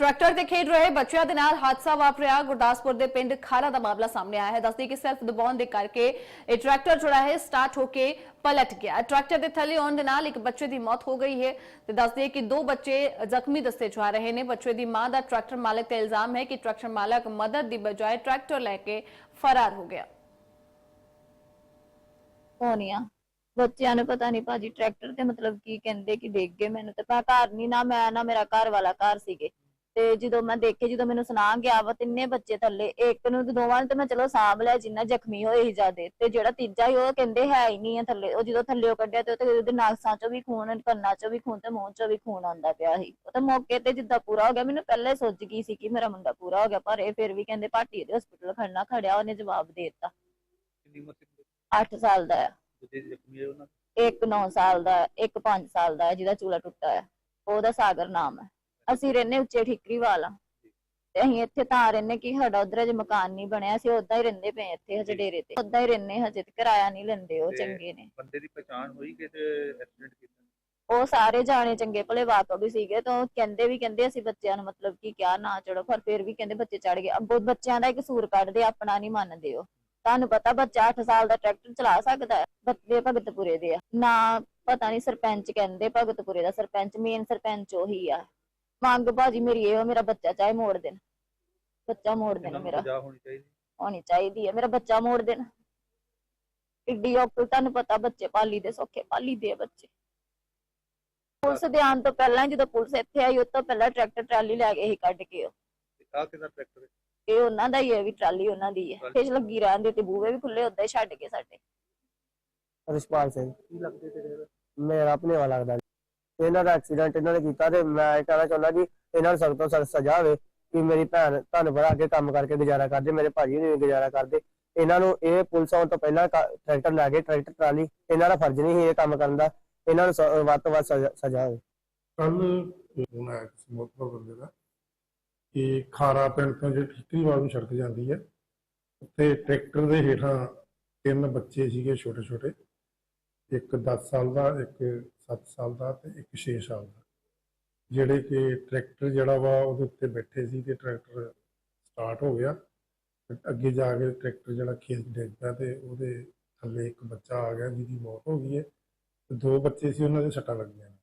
Tractor ਤੇ ਖੇਡ ਰਹੇ ਬੱਚਿਆਂ ਦੇ ਨਾਲ ਹਾਦਸਾ ਵਾਪਰਿਆ। ਗੁਰਦਾਸਪੁਰ ਦੇ ਪਿੰਡ ਖਾਰਾ ਦਾ ਮਾਮਲਾ ਸਾਹਮਣੇ ਆਇਆ ਹੈ। ਦੱਸਦੀ ਕਿ ਸੈਲਫ ਦਬਾਉਣ ਦੇ ਕਰਕੇ ਇਹ ਟਰੈਕਟਰ ਜਿਹੜਾ ਹੈ, ਸਟਾਰਟ ਹੋ ਕੇ ਪਲਟ ਗਿਆ। ਟਰੈਕਟਰ ਦੇ ਥੱਲੇ ਆਉਣ ਦੇ ਨਾਲ ਇੱਕ ਬੱਚੇ ਦੀ ਮੌਤ ਹੋ ਗਈ ਹੈ ਤੇ ਦੱਸਦੀ ਕਿ ਦੋ ਬੱਚੇ ਜ਼ਖਮੀ ਦੱਸੇ ਜਾ ਰਹੇ ਨੇ। ਬੱਚੇ ਦੀ ਮਾਂ ਦਾ ਟਰੈਕਟਰ ਮਾਲਕ ਤੇ ਇਲਜ਼ਾਮ ਹੈ ਕਿ ਟਰੈਕਟਰ ਮਾਲਕ ਮਦਦ ਦੀ ਬਜਾਏ ਟਰੈਕਟਰ ਲੈ ਕੇ ਫਰਾਰ ਹੋ ਗਿਆ। ਹੋਣੀਆਂ ਬੱਚਿਆਂ ਨੂੰ ਪਤਾ ਨਹੀਂ ਭਾਜੀ, ਟਰੈਕਟਰ ਤੇ ਮਤਲਬ ਕੀ ਕਹਿੰਦੇ ਕਿ ਡਿੱਗ ਗਏ। ਮੈਨੂੰ ਤੇ ਮੈਂ ਘਰ ਨਹੀਂ ਨਾ ਮੈਂ, ਨਾ ਮੇਰਾ ਘਰ ਵਾਲਾ ਘਰ ਸੀਗੇ। ਤੇ ਜਦੋਂ ਮੈਂ ਦੇਖੇ ਜਦੋਂ ਮੈਨੂੰ ਸੁਣਾ ਗਿਆ ਵਾ ਤਿੰਨੇ ਬੱਚੇ ਥੱਲੇ ਇੱਕ ਨੂੰ ਤੇ ਦੋਵਾਂ ਨੂੰ ਤੇ ਮੈਂ ਚਲੋ ਸਾਂਭ ਲਿਆ ਜਿੰਨਾ ਜ਼ਖਮੀ ਹੋਏ ਸੀ ਜਿਆਦੇ। ਤੇ ਜਿਹੜਾ ਤੀਜਾ ਸੀ ਉਹ ਕਹਿੰਦੇ ਹੈ ਹੀ ਨਹੀਂ ਆ ਥੱਲੇ ਉਹ ਜਦੋਂ ਥੱਲੇ ਕੱਢਿਆ ਤੇ ਉਹ ਤੇ ਉਹਦੇ ਨਾਸਾਂ ਚੋਂ ਵੀ ਖੂਨ ਕੰਨਾਂ ਚੋਂ ਵੀ ਖੂਨ ਤੇ ਮੂੰਹ ਚੋਂ ਵੀ ਖੂਨ ਆਉਂਦਾ ਪਿਆ ਸੀ। ਉਹ ਤਾਂ ਮੌਕੇ ਤੇ ਜਿੱਦਾਂ ਪੂਰਾ ਹੋ ਗਿਆ ਮੈਨੂੰ ਪਹਿਲੇ ਸੋਚ ਗਈ ਸੀ ਕਿ ਮੇਰਾ ਮੁੰਡਾ ਪੂਰਾ ਹੋ ਗਿਆ ਪਰ ਇਹ ਫਿਰ ਵੀ ਕਹਿੰਦੇ ਭਾਟੀ ਦੇ ਹਸਪੀਟਲ ਖੜਨਾ ਖੜਿਆ ਉਹਨੇ ਜਵਾਬ ਦੇ ਦਿੱਤਾ। ਕਿੰਨੀ ਉਮਰ ਕਿੰਨੀ 8 ਸਾਲ ਦਾ ਹੈ ਦੂਜੇ ਜ਼ਖਮੀ ਹੋਏ ਉਹਨਾਂ ਇੱਕ 9 ਸਾਲ ਦਾ ਹੈ, ਇੱਕ 5 ਸਾਲ ਦਾ ਹੈ ਜਿਹਦਾ ਚੂਲਾ ਟੁੱਟਾ ਹੈ ਉਹਦਾ ਸਾਗਰ ਨਾਮ ਹੈ ਅਸੀਂ ਰਹਿੰਦੇ ਉੱਚੇ ਠਿਕਰੀ ਵਾਲਾ ਤੇ ਅਸੀਂ ਇੱਥੇ ਤਾਂ ਰਹਿੰਦੇ ਕਿ ਸਾਡਾ ਉਧਰ ਅਜੇ ਮਕਾਨ ਨਹੀਂ ਬਣਿਆ ਅਸੀਂ ਉਦਾਂ ਹੀ ਰਹਿੰਦੇ ਪਏ ਇੱਥੇ ਹਜੇ ਡੇਰੇ ਤੇ। ਉਦਾਂ ਹੀ ਰਹਿੰਦੇ ਹਜੇ ਤੇ ਕਿਰਾਇਆ ਨਹੀਂ ਲੈਂਦੇ ਉਹ ਚੰਗੇ ਨੇ। ਬੰਦੇ ਦੀ ਪਛਾਣ ਹੋਈ ਕਿ ਤੇ ਐਕਸੀਡੈਂਟ ਕੀਤਾ? ਉਹ ਸਾਰੇ ਜਾਣੇ ਚੰਗੇ ਭਲੇ ਵਾਕਫ ਵੀ ਸੀਗੇ ਤਾਂ ਕਹਿੰਦੇ ਵੀ ਕਹਿੰਦੇ ਅਸੀਂ ਬੱਚਿਆਂ ਨੂੰ ਮਤਲਬ ਕਿ ਕਿਆ ਨਾ ਚੜੋ ਪਰ ਫਿਰ ਵੀ ਕਹਿੰਦੇ ਬੱਚੇ ਚੜ ਗਏ। ਅੱਗੋਂ ਬੱਚਿਆਂ ਦਾ ਇੱਕ ਕਸੂਰ ਕੱਢਦੇ ਆਪਣਾ ਨਹੀਂ ਮੰਨਦੇ ਉਹ। ਤੁਹਾਨੂੰ ਪਤਾ ਬੱਚਾ 8 ਸਾਲ ਦਾ ਟਰੈਕਟਰ ਚਲਾ ਸਕਦਾ ਹੈ ਬੱਚੇ ਭਗਤਪੁਰੇ ਦੇ ਆ। ਨਾ ਪਤਾ ਨਹੀਂ ਸਰਪੰਚ ਕਹਿੰਦੇ ਭਗਤਪੁਰੇ ਦਾ ਸਰਪੰਚ ਮੇਨ ਸਰਪੰਚ ਉਹੀ ਆ। ਮੰਗ ਭਾਜੀ ਮੇਰੀ ਇਹੋ ਮੇਰਾ ਬੱਚਾ ਚਾਹੇ ਮੋੜ ਦੇਣ। ਬੱਚਾ ਮੋੜ ਦੇਣ ਮੇਰਾ। ਹੋਣੀ ਚਾਹੀਦੀ। ਹੋਣੀ ਚਾਹੀਦੀ ਹੈ ਮੇਰਾ ਬੱਚਾ ਮੋੜ ਦੇਣ। ਕਿੱਡੀ ਔਖੀ ਤੁਹਾਨੂੰ ਪਤਾ ਬੱਚੇ ਪਾਲੀ ਦੇ ਸੌਖੇ ਪਾਲੀ ਦੇ ਆ ਬੱਚੇ। ਪੁਲਿਸ ਦੇ ਆਉਣ ਤੋਂ ਪਹਿਲਾਂ ਜਦੋਂ ਪੁਲਿਸ ਇੱਥੇ ਆਈ ਉਸ ਤੋਂ ਪਹਿਲਾਂ ਟਰੈਕਟਰ ਟਰਾਲੀ ਲੈ ਗਏ ਸੀ ਕੱਢ ਕੇ ਉਹ ਤੇ ਆਹ ਕਿਹਦਾ ਟਰੈਕਟਰ ਹੈ? ਇਹ ਉਹਨਾਂ ਦਾ ਹੀ ਹੈ ਵੀ ਟਰਾਲੀ ਉਹਨਾਂ ਦੀ ਹੈ। ਫੇਸ ਲੱਗੀ ਰਹਿੰਦੀ ਤੇ ਬੂਹੇ ਵੀ ਖੁੱਲੇ ਉਦਾਂ ਹੀ ਛੱਡ ਕੇ ਸਾਡੇ। ਰਿਸ਼ਪਾਲ ਸਿੰਘ। ਕੀ ਲੱਗਦੇ ਤੇਰੇ ਮੇਰਾ ਆਪਣੇ ਵਾਲਾ ਲੱਗਦਾ। ਇਹਨਾਂ ਦਾ ਐਕਸੀਡੈਂਟ ਇਹਨਾਂ ਨੇ ਕੀਤਾ ਤੇ ਮੈਂ ਇਹ ਕਹਿਣਾ ਚਾਹੁੰਦਾ ਕਿ ਇਹਨਾਂ ਨੂੰ ਸਖਤ ਤੋਂ ਸਖਤ ਸਜ਼ਾ ਹੋਵੇ ਕਿ ਮੇਰੀ ਭੈਣ ਤੁਹਾਨੂੰ ਪਤਾ ਅੱਗੇ ਕੰਮ ਕਰਕੇ ਗੁਜ਼ਾਰਾ ਕਰਦੇ, ਮੇਰੇ ਭਾਜੀ ਨੇ ਗੁਜ਼ਾਰਾ ਕਰਦੇ। ਇਹਨਾਂ ਨੂੰ ਇਹ ਪੁਲਿਸ ਆਉਣ ਤੋਂ ਪਹਿਲਾਂ ਟਰੈਕਟਰ ਲੈ ਕੇ ਟਰੈਕਟਰ, ਟਰਾਲੀ, ਇਹਨਾਂ ਦਾ ਫਰਜ਼ ਨਹੀਂ ਸੀ ਇਹ ਕੰਮ ਕਰਨ ਦਾ। ਇਹਨਾਂ ਨੂੰ ਵੱਧ ਤੋਂ ਵੱਧ ਸਜ਼ਾ ਹੋਵੇ। ਕੱਲ ਫੋਨ ਆਇਆ ਕਿਸੇ ਬੰਦੇ ਦਾ, ਕਿ ਖਾਰਾ ਪਿੰਡ ਤੋਂ ਜਿਹੜੀ ਠੀਕਰੀਵਾਲ ਨੂੰ ਸੜਕ ਜਾਂਦੀ ਹੈ, ਉੱਥੇ ਟਰੈਕਟਰ ਦੇ ਹੇਠਾਂ ਤਿੰਨ ਬੱਚੇ ਸੀਗੇ ਛੋਟੇ ਛੋਟੇ ਇੱਕ 10 ਸਾਲ ਦਾ, ਇੱਕ 7 ਸਾਲ ਦਾ ਤੇ ਇੱਕ 6 ਸਾਲ ਦਾ। ਜਿਹੜੇ ਕਿ ਟਰੈਕਟਰ ਜਿਹੜਾ ਵਾ ਉਹਦੇ ਉੱਤੇ ਬੈਠੇ ਸੀ ਤੇ ਟਰੈਕਟਰ ਸਟਾਰਟ ਹੋ ਗਿਆ। ਅੱਗੇ ਜਾ ਕੇ ਟਰੈਕਟਰ ਜਿਹੜਾ ਖੇਤ ਡਿੱਗ ਪਿਆ ਤੇ ਉਹਦੇ ਥੱਲੇ ਇੱਕ ਬੱਚਾ ਆ ਗਿਆ ਜਿਹਦੀ ਮੌਤ ਹੋ ਗਈ ਹੈ। ਤੇ ਦੋ ਬੱਚੇ ਸੀ, ਉਹਨਾਂ ਦੇ ਸੱਟਾਂ ਲੱਗੀਆਂ ਨੇ।